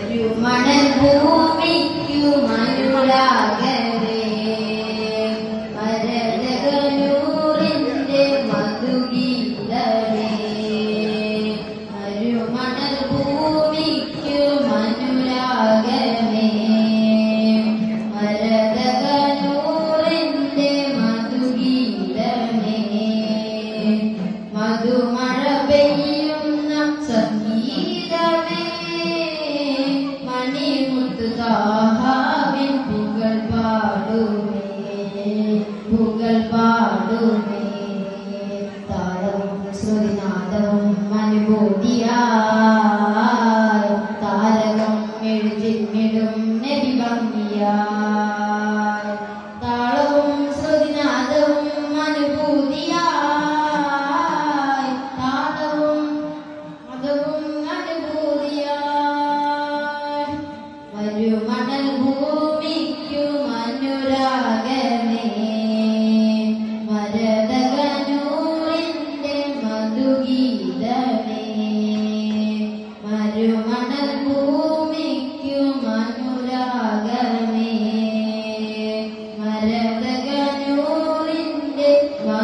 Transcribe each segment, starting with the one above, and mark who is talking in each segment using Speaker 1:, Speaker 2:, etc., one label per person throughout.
Speaker 1: ഒരു മണൽ ഭൂമിക്കുമായി അനുഭൂതിയാ താരകം എഴുതിന്നിടും നദി ഭംഗിയാ.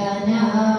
Speaker 1: كنار